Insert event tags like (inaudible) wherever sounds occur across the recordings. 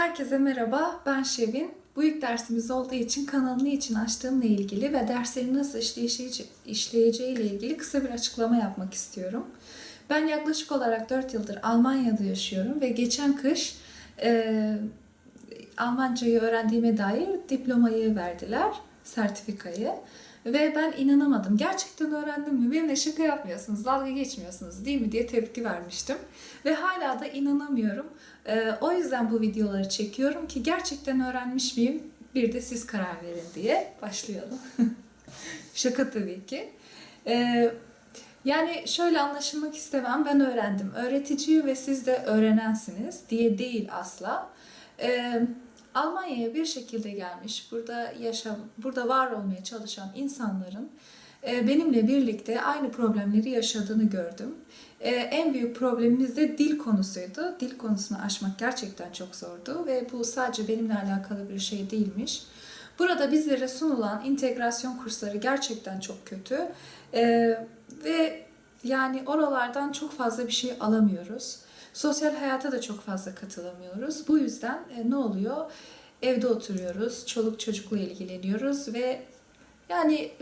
Herkese merhaba, ben Şevin. Bu ilk dersimiz olduğu için kanalını için açtığımla ilgili ve dersleri nasıl işleyeceği, işleyeceği ile ilgili kısa bir açıklama yapmak istiyorum. Ben yaklaşık olarak 4 yıldır Almanya'da yaşıyorum ve geçen kış e, Almancayı öğrendiğime dair diplomayı verdiler, sertifikayı. Ve ben inanamadım. Gerçekten öğrendim mi? Benimle şaka yapmıyorsunuz, dalga geçmiyorsunuz değil mi diye tepki vermiştim. Ve hala da inanamıyorum. Ee, o yüzden bu videoları çekiyorum ki gerçekten öğrenmiş miyim? Bir de siz karar verin diye başlayalım. (laughs) şaka tabii ki. Ee, yani şöyle anlaşılmak istemem. Ben öğrendim. Öğretici ve siz de öğrenensiniz diye değil asla. Ee, Almanya'ya bir şekilde gelmiş, burada yaşam, burada var olmaya çalışan insanların e, benimle birlikte aynı problemleri yaşadığını gördüm. E, En büyük problemimiz de dil konusuydu. Dil konusunu aşmak gerçekten çok zordu ve bu sadece benimle alakalı bir şey değilmiş. Burada bizlere sunulan integrasyon kursları gerçekten çok kötü E, ve yani oralardan çok fazla bir şey alamıyoruz. Sosyal hayata da çok fazla katılamıyoruz. Bu yüzden e, ne oluyor? Evde oturuyoruz, çoluk çocukla ilgileniyoruz ve yani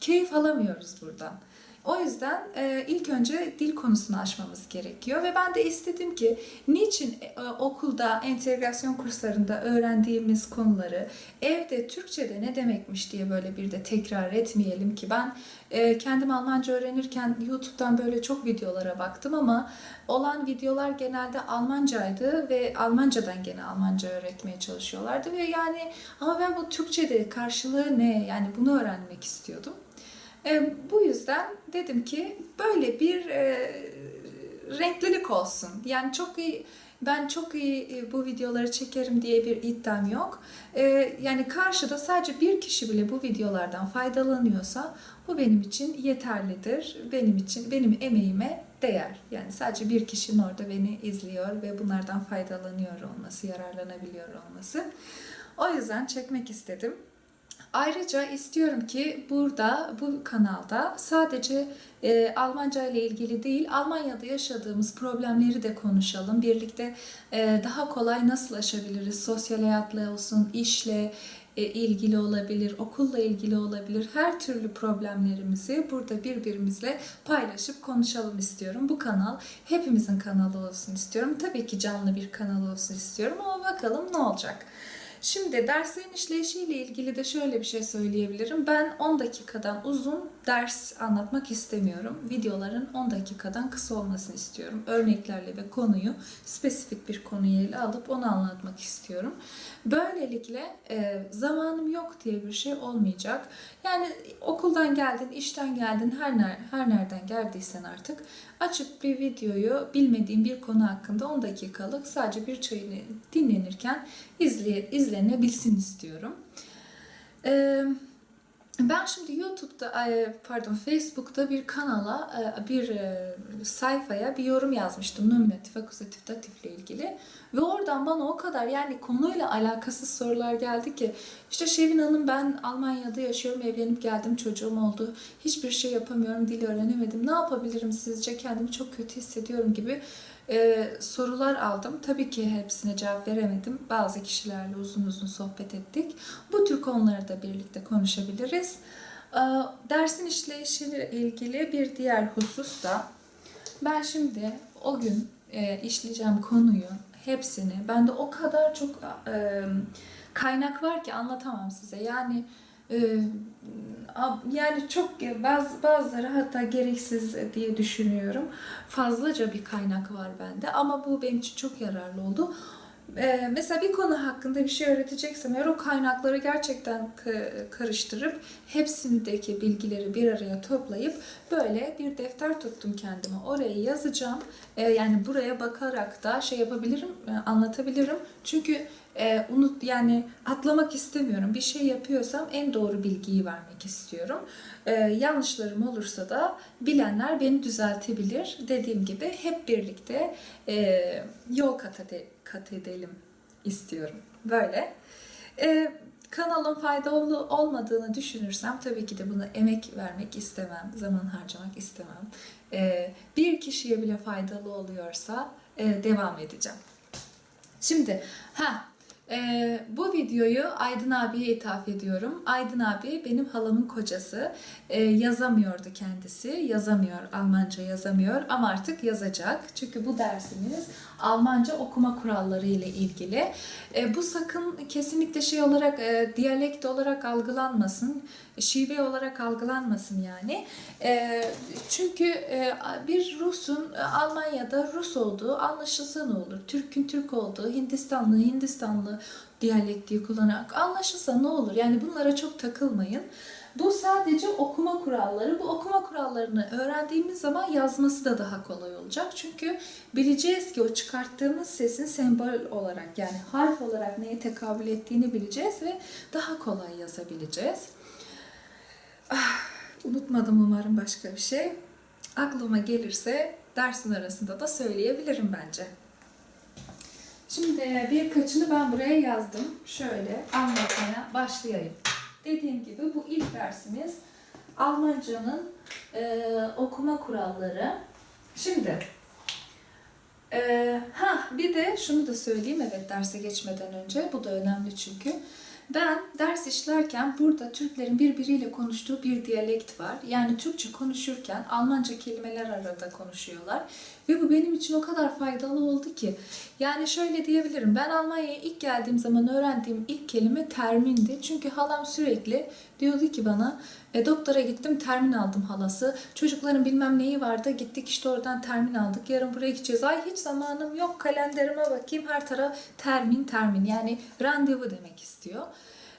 keyif alamıyoruz buradan. O yüzden e, ilk önce dil konusunu aşmamız gerekiyor ve ben de istedim ki niçin e, okulda entegrasyon kurslarında öğrendiğimiz konuları evde Türkçe'de ne demekmiş diye böyle bir de tekrar etmeyelim ki ben e, kendim Almanca öğrenirken YouTube'dan böyle çok videolara baktım ama olan videolar genelde Almancaydı ve Almancadan gene Almanca öğretmeye çalışıyorlardı ve yani ama ben bu Türkçe'de karşılığı ne yani bunu öğrenmek istiyordum. E, bu yüzden dedim ki böyle bir e, renklilik olsun. Yani çok iyi ben çok iyi e, bu videoları çekerim diye bir iddiam yok. Yani karşıda sadece bir kişi bile bu videolardan faydalanıyorsa bu benim için yeterlidir. Benim için benim emeğime değer. Yani sadece bir kişinin orada beni izliyor ve bunlardan faydalanıyor olması, yararlanabiliyor olması. O yüzden çekmek istedim. Ayrıca istiyorum ki burada bu kanalda sadece e, Almanca ile ilgili değil Almanya'da yaşadığımız problemleri de konuşalım. Birlikte e, daha kolay nasıl aşabiliriz? Sosyal hayatla olsun, işle e, ilgili olabilir, okulla ilgili olabilir. Her türlü problemlerimizi burada birbirimizle paylaşıp konuşalım istiyorum. Bu kanal hepimizin kanalı olsun istiyorum. Tabii ki canlı bir kanal olsun istiyorum ama bakalım ne olacak. Şimdi derslerin işleyişiyle ilgili de şöyle bir şey söyleyebilirim. Ben 10 dakikadan uzun ders anlatmak istemiyorum. Videoların 10 dakikadan kısa olmasını istiyorum. Örneklerle ve konuyu spesifik bir konuyu ele alıp onu anlatmak istiyorum. Böylelikle e, zamanım yok diye bir şey olmayacak. Yani okuldan geldin, işten geldin, her ner her nereden geldiysen artık açıp bir videoyu bilmediğin bir konu hakkında 10 dakikalık sadece bir çayını dinlenirken izleye, izlenebilsin istiyorum. Eee ben şimdi YouTube'da, pardon Facebook'ta bir kanala, bir sayfaya bir yorum yazmıştım nominatif, akuzatif, datifle ilgili. Ve oradan bana o kadar yani konuyla alakasız sorular geldi ki işte Şevin Hanım ben Almanya'da yaşıyorum, evlenip geldim, çocuğum oldu. Hiçbir şey yapamıyorum, dil öğrenemedim. Ne yapabilirim sizce? Kendimi çok kötü hissediyorum gibi e, sorular aldım. Tabii ki hepsine cevap veremedim. Bazı kişilerle uzun uzun sohbet ettik. Bu tür konuları da birlikte konuşabiliriz. E, dersin işleyişiyle ilgili bir diğer husus da ben şimdi o gün e, işleyeceğim konuyu hepsini bende o kadar çok e, kaynak var ki anlatamam size. Yani yani çok bazı bazıları hatta gereksiz diye düşünüyorum. Fazlaca bir kaynak var bende ama bu benim için çok yararlı oldu. Ee, mesela bir konu hakkında bir şey öğreteceksem eğer o kaynakları gerçekten karıştırıp hepsindeki bilgileri bir araya toplayıp böyle bir defter tuttum kendime. Oraya yazacağım. Ee, yani buraya bakarak da şey yapabilirim, anlatabilirim. Çünkü e, unut yani atlamak istemiyorum. Bir şey yapıyorsam en doğru bilgiyi vermek istiyorum. E, yanlışlarım olursa da bilenler beni düzeltebilir. Dediğim gibi hep birlikte e, yol kat, kat edelim istiyorum. Böyle. E, kanalın faydalı olmadığını düşünürsem tabii ki de buna emek vermek istemem, zaman harcamak istemem. E, bir kişiye bile faydalı oluyorsa e, devam edeceğim. Şimdi ha e, bu videoyu Aydın abiye ithaf ediyorum. Aydın abi benim halamın kocası. E, yazamıyordu kendisi. Yazamıyor. Almanca yazamıyor ama artık yazacak. Çünkü bu dersimiz Almanca okuma kuralları ile ilgili. E, bu sakın kesinlikle şey olarak e, diyalekt olarak algılanmasın. Şive olarak algılanmasın yani. E, çünkü e, bir Rus'un e, Almanya'da Rus olduğu anlaşılsa ne olur? Türk'ün Türk olduğu, Hindistanlı Hindistanlı diyalektiği kullanarak anlaşılsa ne olur? Yani bunlara çok takılmayın. Bu sadece okuma kuralları. Bu okuma kurallarını öğrendiğimiz zaman yazması da daha kolay olacak. Çünkü bileceğiz ki o çıkarttığımız sesin sembol olarak yani harf olarak neye tekabül ettiğini bileceğiz ve daha kolay yazabileceğiz. Ah, unutmadım umarım başka bir şey. Aklıma gelirse dersin arasında da söyleyebilirim bence. Şimdi birkaçını ben buraya yazdım. Şöyle anlatmaya başlayayım. Dediğim gibi bu ilk dersimiz Almanca'nın e, okuma kuralları. Şimdi e, ha bir de şunu da söyleyeyim evet derse geçmeden önce bu da önemli çünkü. Ben ders işlerken burada Türklerin birbiriyle konuştuğu bir diyalekt var. Yani Türkçe konuşurken Almanca kelimeler arada konuşuyorlar. Ve bu benim için o kadar faydalı oldu ki. Yani şöyle diyebilirim. Ben Almanya'ya ilk geldiğim zaman öğrendiğim ilk kelime termindi. Çünkü halam sürekli diyordu ki bana e, doktora gittim termin aldım halası. Çocukların bilmem neyi vardı. Gittik işte oradan termin aldık. Yarın buraya gideceğiz. Ay hiç zamanım yok. Kalenderime bakayım. Her taraf termin termin. Yani randevu demek istiyor.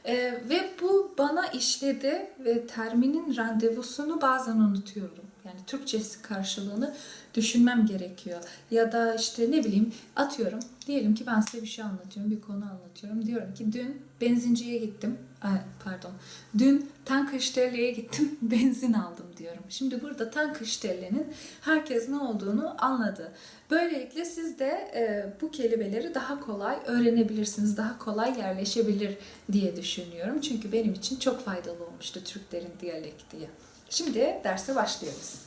Ee, ve bu bana işledi ve terminin randevusunu bazen unutuyorum. Yani Türkçesi karşılığını düşünmem gerekiyor. Ya da işte ne bileyim atıyorum. Diyelim ki ben size bir şey anlatıyorum, bir konu anlatıyorum. Diyorum ki dün benzinciye gittim. Ay, pardon. Dün Tankstelle'ye gittim, (laughs) benzin aldım diyorum. Şimdi burada Tankstelle'nin herkes ne olduğunu anladı. Böylelikle siz de e, bu kelimeleri daha kolay öğrenebilirsiniz, daha kolay yerleşebilir diye düşünüyorum. Çünkü benim için çok faydalı olmuştu Türklerin diyalektiği. Şimdi derse başlıyoruz.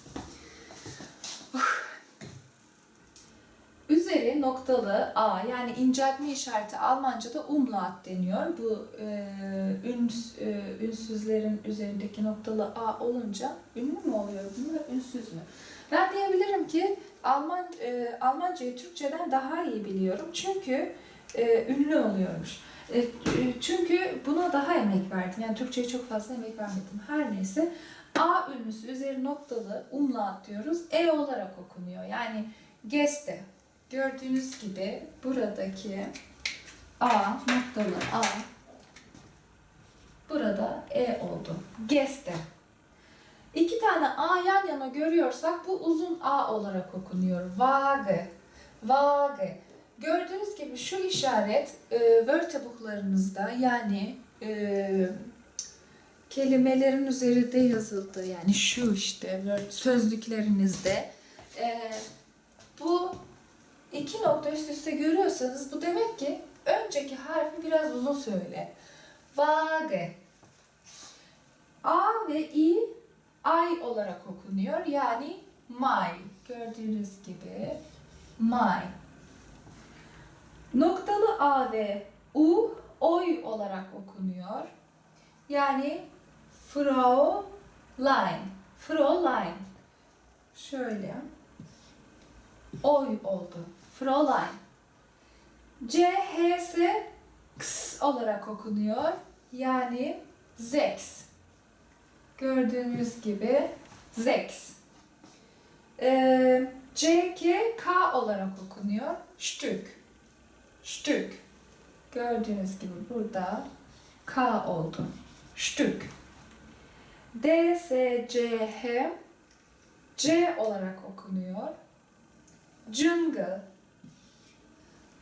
Üzeri noktalı A yani inceltme işareti Almanca'da umlaut deniyor. Bu e, üns, e, ünsüzlerin üzerindeki noktalı A olunca ünlü mü oluyor bunlar ünsüz mü? Ben diyebilirim ki Alman e, Almancayı Türkçeden daha iyi biliyorum. Çünkü e, ünlü oluyormuş. E, çünkü buna daha emek verdim. Yani Türkçe'ye çok fazla emek vermedim. Her neyse A ünlüsü üzeri noktalı umlaut diyoruz. E olarak okunuyor. Yani geste. Gördüğünüz gibi buradaki A noktalı A burada E oldu. Geste. İki tane A yan yana görüyorsak bu uzun A olarak okunuyor. Vage. Vage. Gördüğünüz gibi şu işaret e, wörterbuchlarınızda yani e, kelimelerin üzerinde yazıldığı yani şu işte sözlüklerinizde e, bu iki nokta üst üste görüyorsanız bu demek ki önceki harfi biraz uzun söyle. Vage. A ve I ay olarak okunuyor. Yani my. Gördüğünüz gibi my. Noktalı A ve U oy olarak okunuyor. Yani Fraulein. Fraulein. Şöyle. Oy oldu. Fraulein. C, H, S, X olarak okunuyor. Yani Zex. Gördüğünüz gibi Zex. Ee, C, K, K olarak okunuyor. Stück. Stück. Gördüğünüz gibi burada K oldu. Stück. D, S, C, H C olarak okunuyor. Jungle.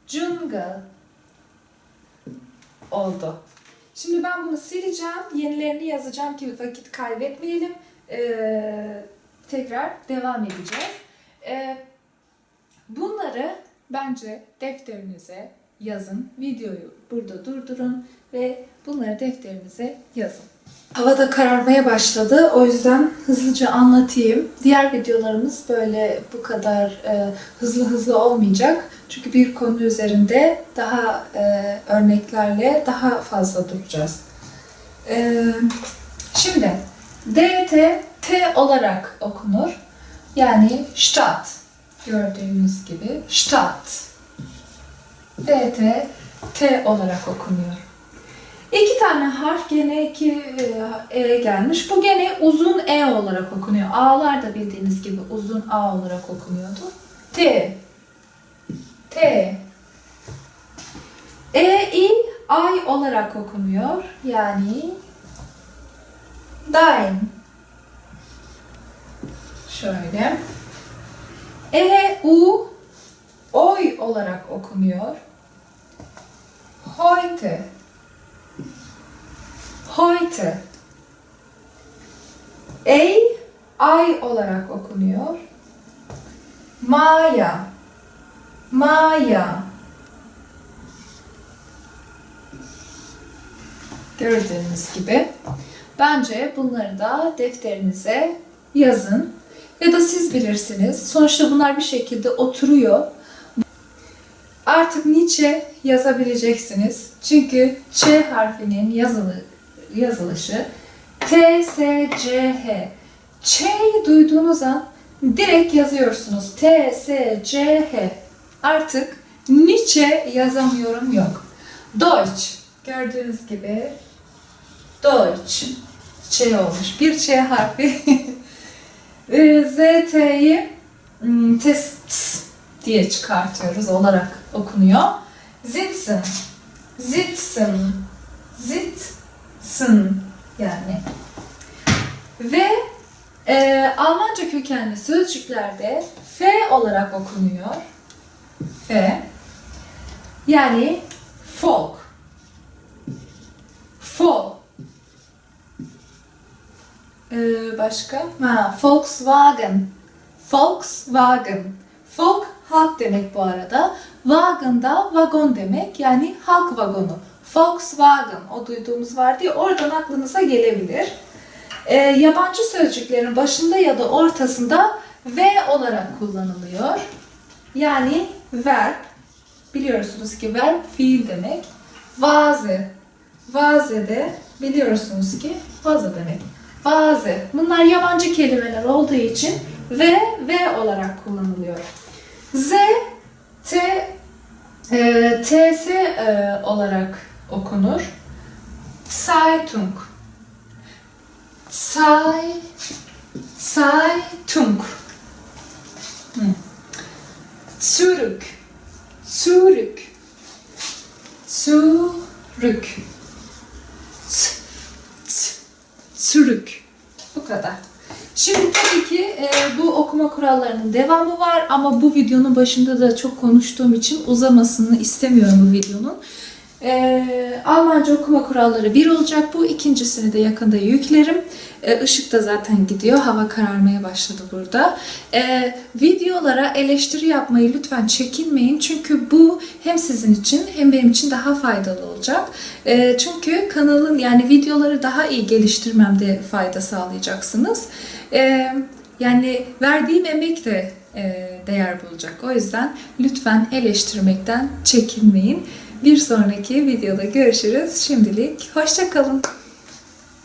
Jungle oldu. Şimdi ben bunu sileceğim. Yenilerini yazacağım ki vakit kaybetmeyelim. Ee, tekrar devam edeceğiz. Ee, bunları bence defterinize yazın. Videoyu burada durdurun ve bunları defterinize yazın. Hava da kararmaya başladı. O yüzden hızlıca anlatayım. Diğer videolarımız böyle bu kadar e, hızlı hızlı olmayacak. Çünkü bir konu üzerinde daha e, örneklerle daha fazla duracağız. E, şimdi DT T olarak okunur. Yani Stadt. Gördüğünüz gibi Stadt. DT T olarak okunuyor. İki tane harf gene iki e, e gelmiş. Bu gene uzun E olarak okunuyor. A'lar da bildiğiniz gibi uzun A olarak okunuyordu. T. T. E, I, Ay olarak okunuyor. Yani Dein. Şöyle. E, U, Oy olarak okunuyor. Heute. Heute. Ey, ay olarak okunuyor. Maya. Maya. Gördüğünüz gibi. Bence bunları da defterinize yazın. Ya da siz bilirsiniz. Sonuçta bunlar bir şekilde oturuyor. Artık Nietzsche yazabileceksiniz. Çünkü Ç harfinin yazılı, yazılışı T, S, C, H. Ç'yi duyduğunuz an direkt yazıyorsunuz. T, S, C, H. Artık Nietzsche yazamıyorum yok. Deutsch. Gördüğünüz gibi Deutsch. Ç olmuş. Bir Ç harfi. Ee, Z, T'yi hmm, test diye çıkartıyoruz olarak okunuyor. Sitzen. Sitzen. Sitzen yani. Ve e, Almanca kökenli sözcüklerde F olarak okunuyor. F. Yani folk. Folk. Ee, başka? Ha, Volkswagen. Volkswagen. Folk halk demek bu arada. Wagen da vagon demek. Yani halk vagonu. Volkswagen o duyduğumuz vardı ya oradan aklınıza gelebilir. Ee, yabancı sözcüklerin başında ya da ortasında V olarak kullanılıyor. Yani verb. Biliyorsunuz ki verb fiil demek. Vaze. Vaze de biliyorsunuz ki vaze demek. Vaze. Bunlar yabancı kelimeler olduğu için V, V olarak kullanılıyor. Z, T, e, TS e, olarak okunur. Zeitung. Zei, Zeitung. Hı. Zurück. Zurück. Zurück. Z, z, Zurück. Bu kadar. Şimdi tabii ki e, bu okuma kurallarının devamı var ama bu videonun başında da çok konuştuğum için uzamasını istemiyorum bu videonun. E, Almanca okuma kuralları bir olacak bu. ikincisini de yakında yüklerim. E, ışık da zaten gidiyor. Hava kararmaya başladı burada. E, videolara eleştiri yapmayı lütfen çekinmeyin. Çünkü bu hem sizin için hem benim için daha faydalı olacak. E, çünkü kanalın yani videoları daha iyi geliştirmemde fayda sağlayacaksınız. E, yani verdiğim emek de e, değer bulacak. O yüzden lütfen eleştirmekten çekinmeyin. Bir sonraki videoda görüşürüz. Şimdilik hoşçakalın.